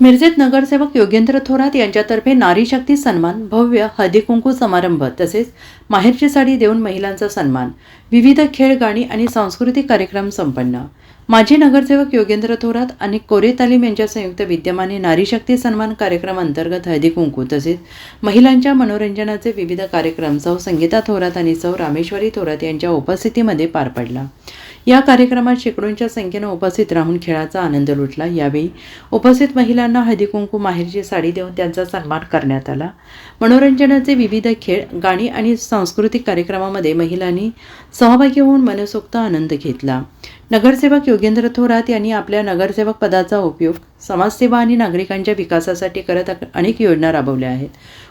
मिरजेत नगरसेवक योगेंद्र थोरात यांच्यातर्फे नारी शक्ती सन्मान भव्य हळदीकुंकू समारंभ तसेच माहेरची साडी देऊन महिलांचा सन्मान विविध खेळ गाणी आणि सांस्कृतिक कार्यक्रम संपन्न. माजी नगरसेवक योगेंद्र थोरात आणि कोरे तालीम यांच्या संयुक्त विद्यमाने नारी शक्ती सन्मान कार्यक्रम अंतर्गत हळदी कुंकू तसेच महिलांच्या मनोरंजनाचे विविध कार्यक्रम सौ संगीता थोरात आणि सौ रामेश्वरी थोरात यांच्या उपस्थितीमध्ये पार पडला. या कार्यक्रमात शेकडोंच्या संख्येनं उपस्थित राहून खेळाचा आनंद लुटला. यावेळी उपस्थित महिलांना हळदी कुंकू माहेरची साडी देऊन त्यांचा सन्मान करण्यात आला. मनोरंजनाचे विविध खेळ गाणी आणि सांस्कृतिक कार्यक्रमामध्ये महिलांनी सहभागी होऊन मनसोक्त आनंद घेतला. नगरसेवक योगेंद्र थोरात यांनी आपल्या नगरसेवक पदाचा उपयोग समाजसेवा आणि नागरिकांच्या विकासासाठी करत अनेक योजना राबवल्या आहेत.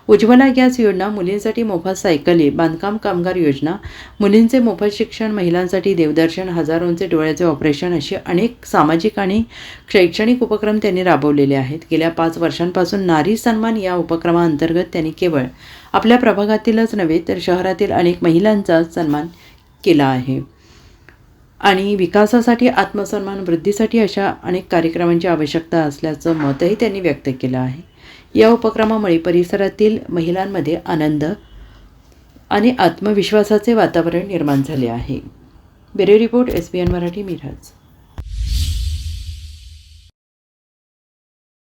उज्ज्वला गॅस योजना मुलींसाठी मोफत सायकली बांधकाम कामगार योजना मुलींचे मोफत शिक्षण महिलांसाठी देवदर्शन हजारोंचे डोळ्याचे ऑपरेशन असे अनेक सामाजिक आणि शैक्षणिक उपक्रम त्यांनी राबवलेले आहेत. गेल्या पाच वर्षांपासून नारी सन्मान या उपक्रमाअंतर्गत त्यांनी केवळ आपल्या प्रभागातीलच नव्हे तर शहरातील अनेक महिलांचा सन्मान केला आहे. आणि विकासासाठी आत्मसन्मान वृद्धीसाठी अशा अनेक कार्यक्रमांची आवश्यकता असल्याचं मतही त्यांनी व्यक्त केलं आहे. या उपक्रमामुळे परिसरातील महिलांमध्ये आनंद आणि आत्मविश्वासाचे वातावरण निर्माण झाले आहे. Bureau report S B N Marathi Miraj.